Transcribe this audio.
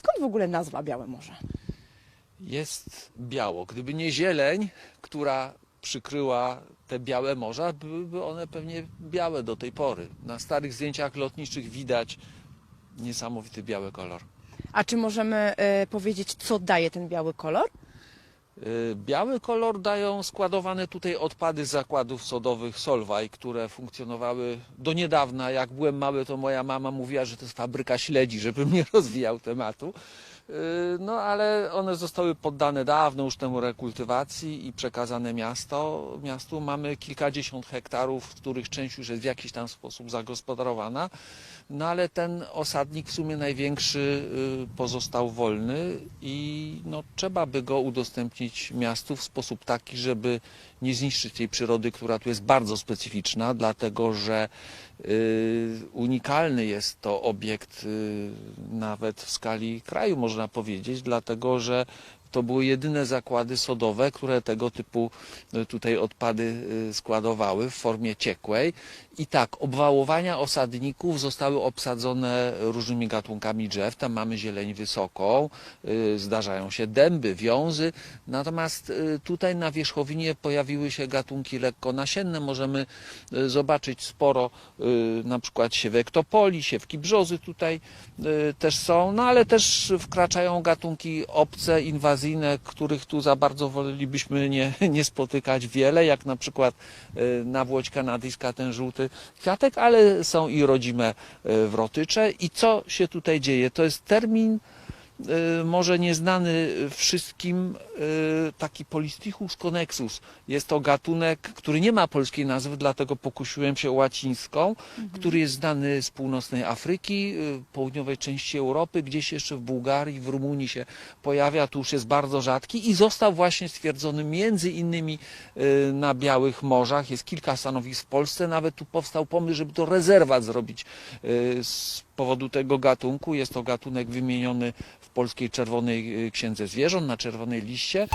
Skąd w ogóle nazwa Białe Morze? Jest biało. Gdyby nie zieleń, która przykryła te białe morza, byłyby one pewnie białe do tej pory. Na starych zdjęciach lotniczych widać niesamowity biały kolor. A czy możemy e, powiedzieć, co daje ten biały kolor? Y, Biały kolor dają składowane tutaj odpady z zakładów sodowych Solvay, które funkcjonowały do niedawna. Jak byłem mały, to moja mama mówiła, że to jest fabryka śledzi, żebym nie rozwijał tematu. Y, No ale one zostały poddane dawno już temu rekultywacji i przekazane miasto. Miastu mamy kilkadziesiąt hektarów, w których część już jest w jakiś tam sposób zagospodarowana. No ale ten osadnik w sumie największy y, pozostał wolny i no, trzeba by go udostępnić miastu w sposób taki, żeby nie zniszczyć tej przyrody, która tu jest bardzo specyficzna, dlatego że unikalny jest to obiekt y, nawet w skali kraju, można powiedzieć, dlatego że to były jedyne zakłady sodowe, które tego typu y, tutaj odpady y, składowały w formie ciekłej. I tak, obwałowania osadników zostały obsadzone różnymi gatunkami drzew. Tam mamy zieleń wysoką, y, zdarzają się dęby, wiązy. Natomiast tutaj na wierzchowinie pojawiły się gatunki lekko nasienne. Możemy zobaczyć sporo na przykład siewek topoli, siewki brzozy tutaj też są, no ale też wkraczają gatunki obce, inwazyjne, których tu za bardzo wolelibyśmy nie, nie spotykać wiele, jak na przykład y, nawłoć kanadyjska, ten żółty kwiatek, ale są i rodzime y, wrotycze. I co się tutaj dzieje? To jest termin może nieznany wszystkim, y, taki Polystichus connexus. Jest to gatunek, który nie ma polskiej nazwy, dlatego pokusiłem się o łacińską, który jest znany z północnej Afryki, y, południowej części Europy, gdzieś jeszcze w Bułgarii, w Rumunii się pojawia, tu już jest bardzo rzadki i został właśnie stwierdzony między innymi y, na Białych Morzach. Jest kilka stanowisk w Polsce, nawet tu powstał pomysł, żeby to rezerwat zrobić y, z powodu tego gatunku. Jest to gatunek wymieniony w polskiej Czerwonej y, Księdze Zwierząt, na czerwonej liście.